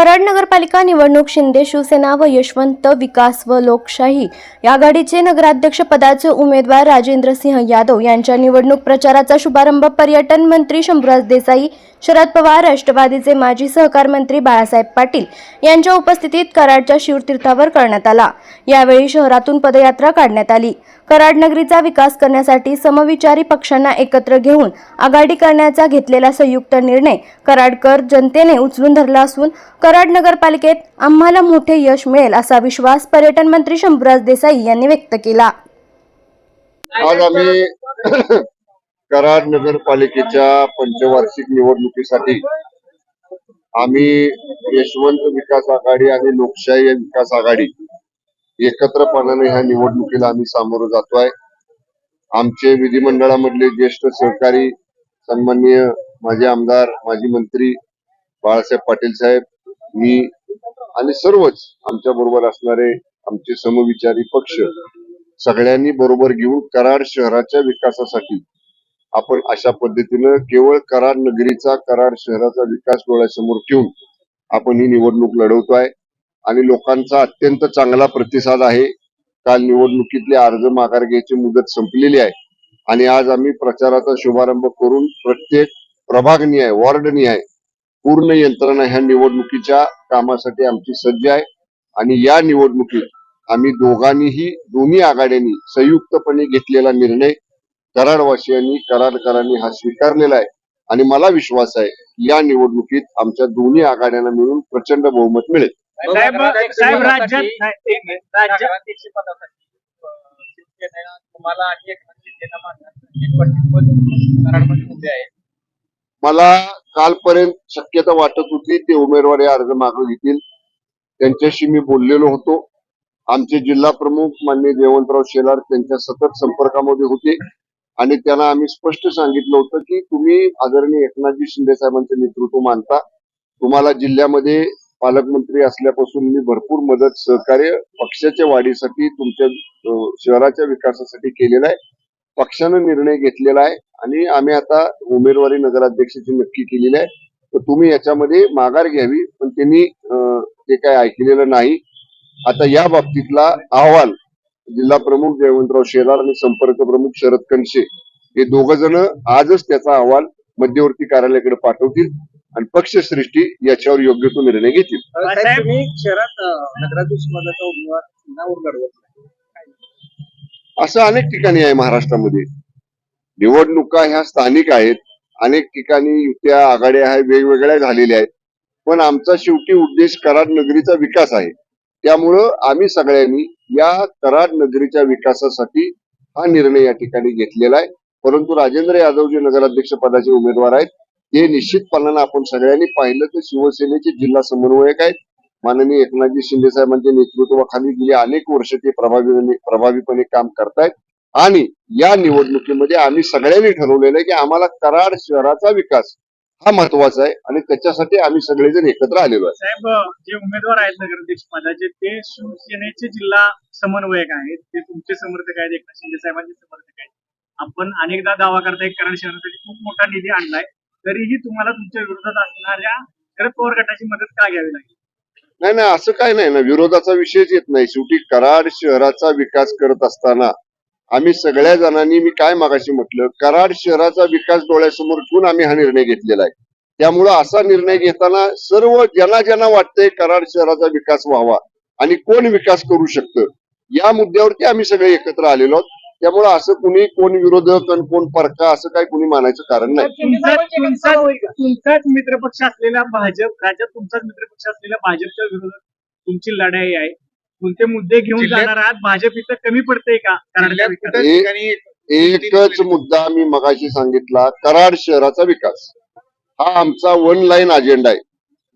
कराड नगरपालिका निवडणूक शिंदे शिवसेना व यशवंत विकास व लोकशाही आघाडीचे नगराध्यक्ष पदाचे उमेदवार राजेंद्र सिंह यादव यांच्या निवडणूक प्रचाराचा शुभारंभ पर्यटन मंत्री शंभूराज देसाई शरद पवार राष्ट्रवादीचे माजी सहकार मंत्री बाळासाहेब पाटील यांच्या उपस्थितीत कराडच्या शिवतीर्थावर करण्यात आला. यावेळी शहरातून पदयात्रा काढण्यात आली. कराड नगरीचा विकास करण्यासाठी समविचारी पक्षांना एकत्र घेऊन आघाडी करण्याचा घेतलेला संयुक्त निर्णय कराडकर जनतेने उचलून धरला असून कराड नगरपालिकेत आम्हाला मोठे यश मिळेल असा विश्वास पर्यटन मंत्री शंभूराज देसाई यांनी व्यक्त केला. आज आम्ही कराड नगरपालिकेच्या पंचवार्षिक निवडणुकीसाठी आम्ही यशवंत विकास आघाडी आणि लोकशाही विकास आघाडी एकत्रपणाने ह्या निवडणुकीला आम्ही सामोरं जातोय. आमचे विधिमंडळामधले ज्येष्ठ सहकारी सन्माननीय माजी आमदार माजी मंत्री बाळासाहेब पाटील साहेब मी आणि सर्वच आमच्या बरोबर असणारे आमचे समविचारी पक्ष सगळ्यांनी बरोबर घेऊन कराड शहराच्या विकासासाठी आपण अशा पद्धतीनं केवळ कराड नगरीचा कराड शहराचा विकास डोळ्यासमोर ठेवून आपण ही निवडणूक लढवतोय. आणि लोकांचा अत्यंत चांगला प्रतिसाद आहे. काल निवडणुकीतले अर्ज माघार घ्यायची मुदत संपलेली आहे. आणि आज आम्ही प्रचाराचा शुभारंभ करून प्रत्येक प्रभागनिहाय वॉर्डनिहाय पूर्ण यंत्रणा ह्या निवडणुकीच्या कामासाठी आमची सज्ज आहे. आणि या निवडणुकीत आम्ही दोघांनीही दोन्ही आघाड्यांनी संयुक्तपणे घेतलेला निर्णय कराडवासियांनी कराडकरांनी हा स्वीकारलेला आहे. आणि मला विश्वास आहे या निवडणुकीत आमच्या दोन्ही आघाड्यांना मिळून प्रचंड बहुमत मिळेल. साहेब साहेब राज्यात नाही, एक मिनिट. राज्यात शिवसेनेला तुम्हाला आणि एक शिवसेना मानणार कराडमध्ये उभे आहे मला कालपर्यंत शक्यता वाटत होती ते उमेदवारी अर्ज मागे घेतील. त्यांच्याशी मी बोललेलो होतो. आमचे जिल्हा प्रमुख मान्य जयवंतराव शेलार त्यांच्या सतत संपर्कामध्ये होते. आणि त्यांना आम्ही स्पष्ट सांगितलं होतं की तुम्ही आदरणीय एकनाथजी शिंदे साहेबांचं नेतृत्व मानता. तुम्हाला जिल्ह्यामध्ये पालकमंत्री असल्यापासून मी भरपूर मदत सहकार्य पक्षाच्या वाढीसाठी तुमच्या शहराच्या विकासासाठी केलेलं आहे. पक्षानं निर्णय घेतलेला आहे आणि आम्ही आता उमेदवारी नगराध्यक्षाची नक्की केलेली आहे. तर तुम्ही याच्यामध्ये माघार घ्यावी पण त्यांनी ते काय ऐकलेलं नाही. आता या बाबतीतला अहवाल जिल्हा प्रमुख जयवंतराव शेलार आणि संपर्क प्रमुख शरद कणशे हे दोघ जण आजच त्याचा अहवाल मध्यवर्ती कार्यालयाकडे पाठवतील. आणि पक्षश्रेष्ठी याच्यावर योग्य तो निर्णय घेतील. शहरात. असं अनेक ठिकाणी आहे महाराष्ट्रामध्ये. निवडणुका ह्या स्थानिक आहेत. अनेक ठिकाणी युत्या आघाड्या आहेत वेगवेगळ्या झालेल्या आहेत. पण आमचा शेवटी उद्देश कराड नगरीचा विकास आहे. त्यामुळं आम्ही सगळ्यांनी या कराड नगरीच्या विकासासाठी हा निर्णय या ठिकाणी घेतलेला आहे. परंतु राजेंद्र यादव जे नगराध्यक्ष पदाचे उमेदवार आहेत. हे निश्चितपणानं आपण सगळ्यांनी पाहिलं तर शिवसेनेचे जिल्हा समन्वयक आहेत. माननीय एकनाथजी शिंदे साहेबांच्या नेतृत्वाखाली गेली अनेक वर्ष ते प्रभावी प्रभावीपणे काम करतायत. आणि या निवडणुकीमध्ये आम्ही सगळ्यांनी ठरवलेलं आहे की आम्हाला कराड शहराचा विकास हा महत्त्वाचा आहे आणि त्याच्यासाठी आम्ही सगळेजण एकत्र आलेलो आहे. साहेब जे उमेदवार आहेत नगराध्यक्ष पदाचे ते शिवसेनेचे जिल्हा समन्वयक आहेत. ते तुमचे समर्थक आहेत एकनाथ शिंदे साहेबांचे समर्थक आहेत. आपण अनेकदा दावा करताय कराड शहरासाठी खूप मोठा निधी आणलाय. तरीही तुम्हाला तुमच्या विरोधात असणाऱ्या शरद पवार गटाची मदत का घ्यावी लागेल? नाही नाही असं काय नाही ना. विरोधाचा विषयच येत नाही. शेवटी कराड शहराचा विकास करत असताना आम्ही सगळ्या जणांनी मी काय मागाशी म्हटलं कराड शहराचा विकास डोळ्यासमोर ठेवून आम्ही हा निर्णय घेतलेला आहे. त्यामुळं असा निर्णय घेताना सर्व ज्यांना ज्यांना वाटतंय कराड शहराचा विकास व्हावा आणि कोण विकास करू शकतं या मुद्द्यावरती आम्ही सगळे एकत्र आलेलो आहोत. त्यामुळं असं कुणी कोण विरोधक आणि कोण परका असं काही कुणी मानायचं कारण नाही. तुमचा तुमचा- तुमचाच मित्रपक्ष असलेला भाजप राज्यात तुमचाच मित्रपक्ष असलेल्या भाजपच्या विरोधात तुमची लढाई आहे. कोणते मुद्दे घेऊन जाणार आहात? भाजप इथं कमी पडते का? ठिकाणी एकच मुद्दा मी मगाशी सांगितला कराड शहराचा विकास. हा आमचा वन लाईन अजेंडा आहे.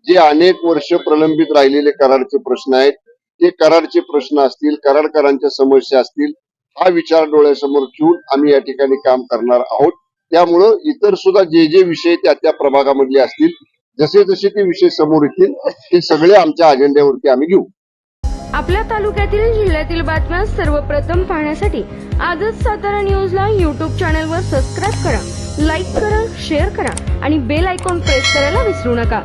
जे अनेक वर्ष प्रलंबित राहिलेले कराडचे प्रश्न आहेत ते कराडचे प्रश्न असतील कराडकरांच्या समस्या असतील हा विचार डोळ्यासमोर ठेवून आम्ही या ठिकाणी काम करणार आहोत. त्यामुळं इतर सुद्धा जे जे विषय त्या त्या प्रभागामधले असतील जसे जसे ते विषय समोर येतील ते सगळे आमच्या अजेंड्यावरती आम्ही घेऊ. आपल्या तालुक्यातील जिल्ह्यातील बातम्या सर्वप्रथम पाहण्यासाठी आजच सातारा न्यूजला यूट्यूब चॅनलवर सबस्क्राईब करा लाईक करा शेअर करा आणि बेल आयकॉन प्रेस करायला विसरू नका.